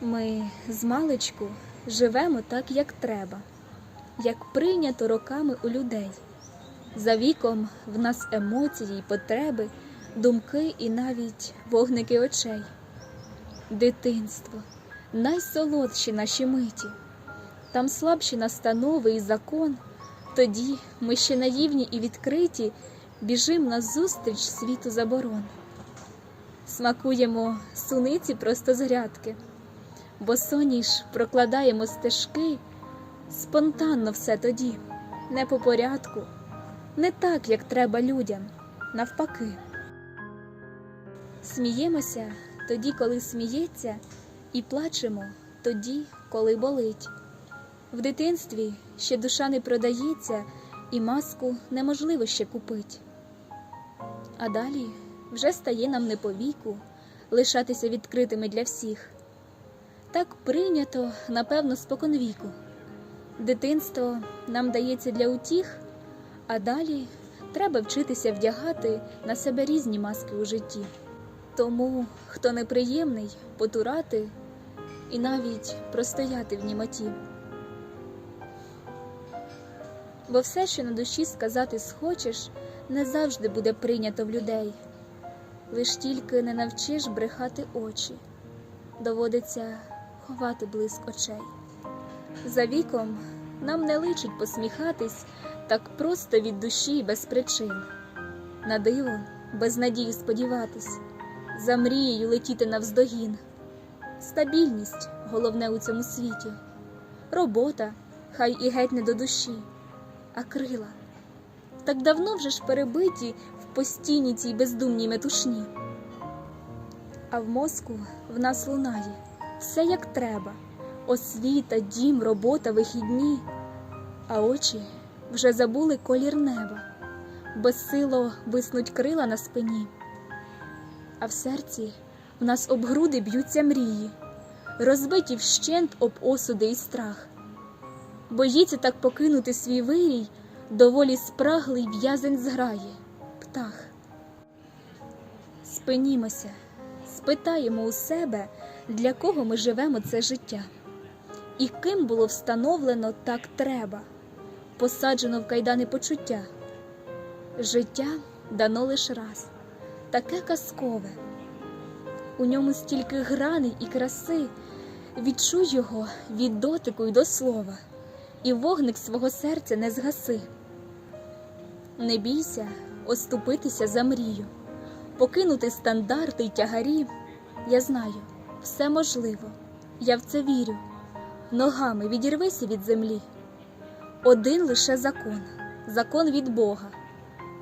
Ми з маличку живемо так, як треба, як прийнято роками у людей. За віком в нас емоції й потреби, думки і навіть вогники очей. Дитинство найсолодші наші миті, там слабші настанови і закон. Тоді ми ще наївні і відкриті, біжим назустріч світу заборон. Смакуємо суниці просто з грядки, бо соніш прокладаємо стежки, спонтанно все тоді, не по порядку, не так, як треба людям, навпаки. Сміємося тоді, коли сміється, і плачемо тоді, коли болить. В дитинстві ще душа не продається, і маску неможливо ще купить. А далі вже стає нам не по віку лишатися відкритими для всіх. Так прийнято, напевно, споконвіку. Дитинство нам дається для утіх, а далі треба вчитися вдягати на себе різні маски у житті. Тому, хто неприємний, потурати і навіть простояти в німоті. Бо все, що на душі сказати схочеш, не завжди буде прийнято в людей. Лиш тільки не навчиш брехати очі, доводиться ховати блиск очей. За віком нам не личить посміхатись так просто від душі без причин. На диво, без надії сподіватись, за мрією летіти навздогін. Стабільність головне у цьому світі, робота, хай і геть не до душі, а крила. Так давно вже ж перебиті в постійній цій бездумній метушні. А в мозку в нас лунає все як треба: освіта, дім, робота, вихідні, а очі вже забули колір неба, безсило виснуть крила на спині. А в серці в нас об груди б'ються мрії, розбиті вщент об осуди і страх. Боїться так покинути свій вирій, доволі спраглий в'язень зграє, птах. Спинімося, спитаємо у себе, для кого ми живемо це життя, і ким було встановлено так треба, посаджено в кайдани почуття. Життя дано лиш раз, таке казкове. У ньому стільки граней і краси, відчуй його від дотику й до слова, і вогник свого серця не згаси. Не бійся оступитися за мрію, покинути стандарти й тягарі. Я знаю, все можливо, я в це вірю. Ногами відірвися від землі. Один лише закон, закон від Бога,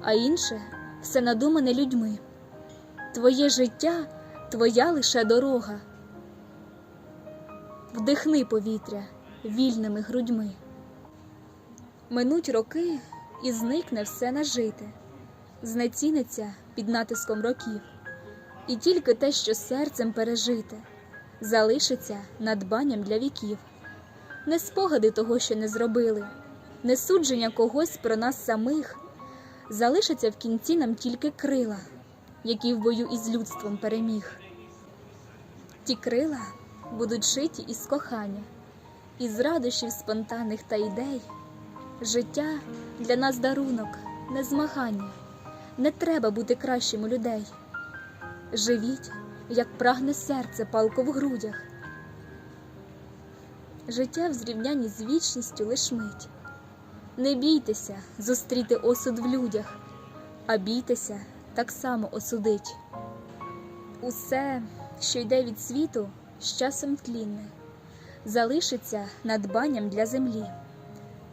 а інше все надумане людьми. Твоє життя, твоя лише дорога. Вдихни повітря вільними грудьми. Минуть роки і зникне все нажите, знеціниться під натиском років, і тільки те, що серцем пережите, залишиться надбанням для віків, не спогади того, що не зробили, не судження когось про нас самих, залишаться в кінці нам тільки крила, які в бою із людством переміг. Ті крила будуть шиті із кохання, із радощів спонтанних та ідей. Життя для нас дарунок, не змагання, не треба бути кращим у людей. Живіть, як прагне серце палко в грудях. Життя в зрівнянні з вічністю лиш мить. Не бійтеся зустріти осуд в людях, а бійтеся так само осудить. Усе, що йде від світу, з часом тлінне, залишиться надбанням для землі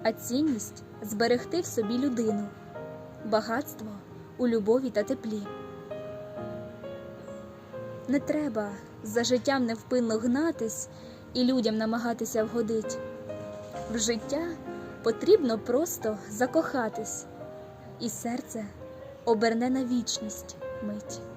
а цінність зберегти в собі людину, багатство у любові та теплі. Не треба за життям невпинно гнатись і людям намагатися вгодить. В життя потрібно просто закохатись, і серце оберне на вічність мить.